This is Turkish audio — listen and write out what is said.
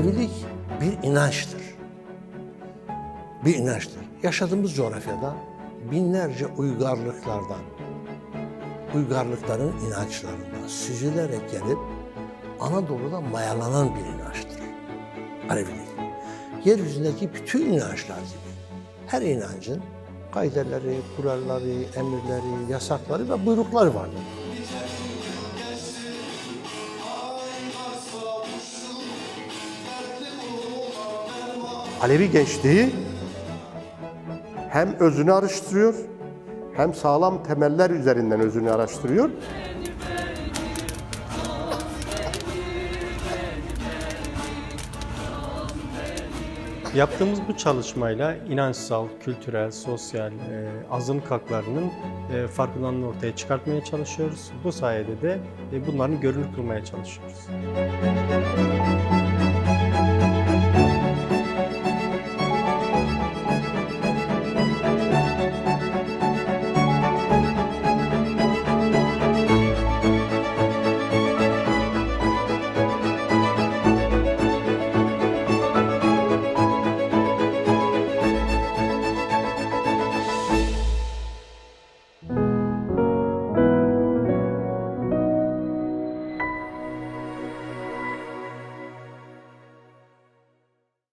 Manevilik bir inançtır. Bir inançtır. Yaşadığımız coğrafyada binlerce uygarlıklardan, uygarlıkların inançlarından süzülerek gelip Anadolu'da mayalanan bir inançtır. Manevilik. Yeryüzündeki bütün inançlar gibi her inancın kaideleri, kuralları, emirleri, yasakları ve buyrukları vardır. Alevi gençliği hem özünü araştırıyor, hem sağlam temeller üzerinden özünü araştırıyor. Yaptığımız bu çalışmayla inançsal, kültürel, sosyal e, azınlık haklarının e, farkındalığını ortaya çıkartmaya çalışıyoruz. Bu sayede de e, bunların görünür kılmaya çalışıyoruz.